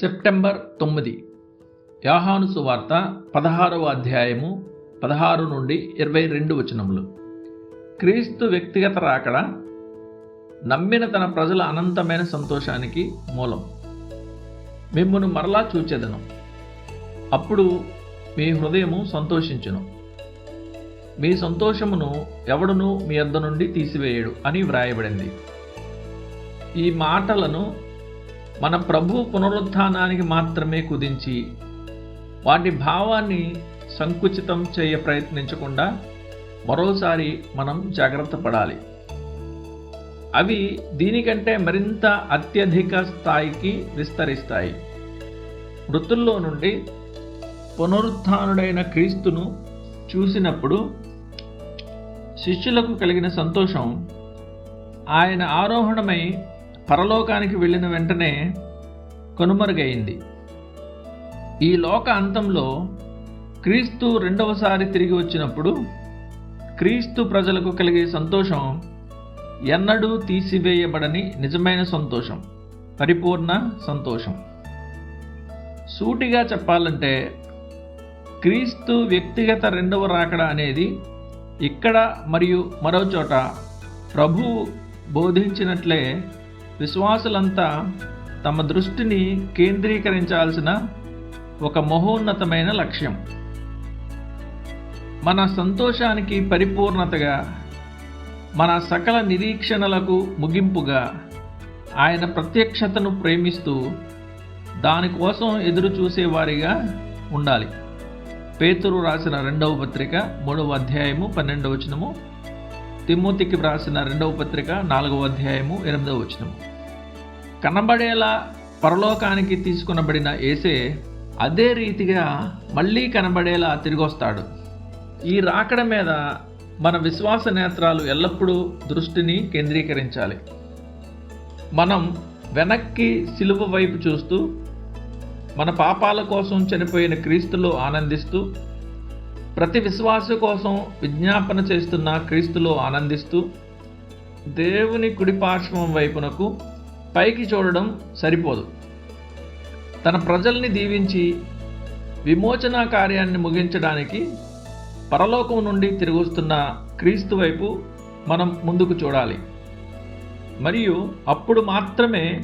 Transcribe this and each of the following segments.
September తొమ్మిది. యాహాను సువార్త పదహారవ అధ్యాయము పదహారు నుండి ఇరవై రెండు వచనములు. క్రీస్తు వ్యక్తిగత రాకడ నమ్మిన తన ప్రజల అనంతమైన సంతోషానికి మూలం. మిమ్మను మరలా చూచేదను. అప్పుడు మీ హృదయము సంతోషించును. మీ సంతోషమును ఎవడును మీ యొద్ద నుండి తీసివేయడు అని వ్రాయబడింది. ఈ మాటలను మన ప్రభు పునరుత్థానానికి మాత్రమే కుదించి వాటి భావాన్ని సంకుచితం చేయ ప్రయత్నించకుండా మరోసారి మనం జాగ్రత్త పడాలి. అవి దీనికంటే మరింత అత్యధిక స్థాయికి విస్తరిస్తాయి. మృతుల్లో నుండి పునరుత్డైన క్రీస్తును చూసినప్పుడు శిష్యులకు కలిగిన సంతోషం ఆయన ఆరోహణమై పరలోకానికి వెళ్ళిన వెంటనే కనుమరుగైంది. ఈ లోక అంతంలో క్రీస్తు రెండవసారి తిరిగి వచ్చినప్పుడు క్రీస్తు ప్రజలకు కలిగే సంతోషం ఎన్నడూ తీసివేయబడని నిజమైన సంతోషం పరిపూర్ణ సంతోషం. సూటిగా చెప్పాలంటే క్రీస్తు వ్యక్తిగత రెండవ రాకడ అనేది ఇక్కడ మరియు మరో చోట ప్రభువు బోధించినట్లే విశ్వాసులంతా తమ దృష్టిని కేంద్రీకరించాల్సిన ఒక మహోన్నతమైన లక్ష్యం. మన సంతోషానికి పరిపూర్ణతగా మన సకల నిరీక్షణలకు ముగింపుగా ఆయన ప్రత్యక్షతను ప్రేమిస్తూ దానికోసం ఎదురు చూసేవారిగా ఉండాలి. పేతురు రాసిన రెండవ పత్రిక మూడవ అధ్యాయము పన్నెండవ వచనము తిమ్మూతికి వ్రాసిన రెండవ పత్రిక నాలుగవ అధ్యాయము ఎనిమిదవ వచనము. కనబడేలా పరలోకానికి తీసుకునబడిన ఏసే అదే రీతిగా మళ్ళీ కనబడేలా తిరిగొస్తాడు. ఈ రాకడ మీద మన విశ్వాస నేత్రాలు ఎల్లప్పుడూ దృష్టిని కేంద్రీకరించాలి. మనం వెనక్కి సిలువ వైపు చూస్తూ మన పాపాల కోసం చనిపోయిన క్రీస్తులో ఆనందిస్తూ ప్రతి విశ్వాస కోసం విజ్ఞాపన చేస్తున్న క్రీస్తులో ఆనందిస్తూ దేవుని కుడి పార్శ్వం వైపునకు పైకి చూడడం సరిపోదు. తన ప్రజల్ని దీవించి విమోచన కార్యాన్ని ముగించడానికి పరలోకం నుండి తిరుగుస్తున్న క్రీస్తు వైపు మనం ముందుకు చూడాలి. మరియు అప్పుడు మాత్రమే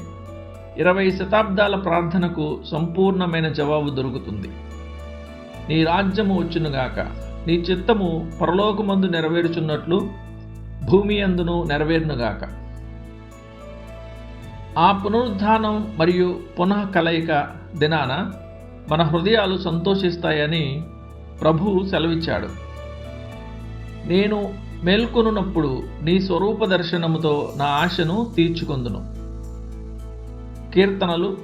ఇరవై శతాబ్దాల ప్రార్థనకు సంపూర్ణమైన జవాబు దొరుకుతుంది. నీ రాజ్యము వచ్చునుగాక నీ చిత్తము పరలోకమందు నెరవేరుచున్నట్లు భూమి అందును నెరవేరునుగాక ఆ పునరుద్ధానం మరియు పునః కలయిక దినాన మన హృదయాలు సంతోషిస్తాయని ప్రభు సెలవిచ్చాడు. నేను మేల్కొనున్నప్పుడు నీ స్వరూప దర్శనముతో నా ఆశను తీర్చుకొందును. కీర్తనలు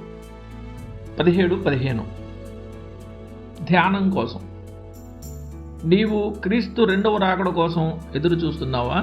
పదిహేడు పదిహేను. ధ్యానం కోసం. నీవు క్రీస్తు రెండవ రాకడ కోసం ఎదురు చూస్తున్నావా